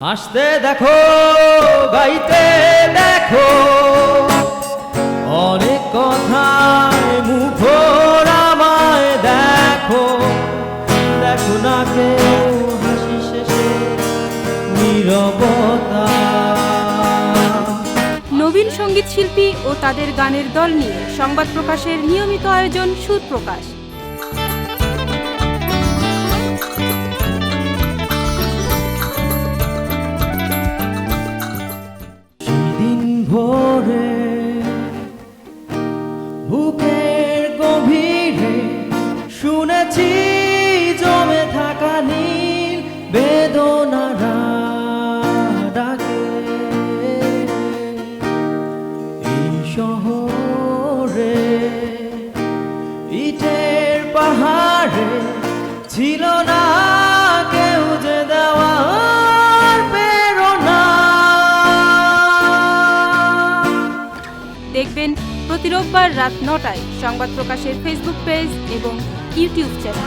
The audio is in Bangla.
আসতে দেখো, গাইতে দেখো। অনেক কথায় মুখর আমায় দেখো। দেখো না কেউ হাসি শেষে নীরবতা। নবীন সংগীত শিল্পী ও তাদের গানের দল নিয়ে সংবাদ প্রকাশের নিয়মিত আয়োজন সুর প্রকাশ ভোরে বুকের গভীরে শুনেছি প্রতি রোববার রাত নটায় সংবাদ প্রকাশের ফেসবুক পেজ এবং ইউটিউব চ্যানেল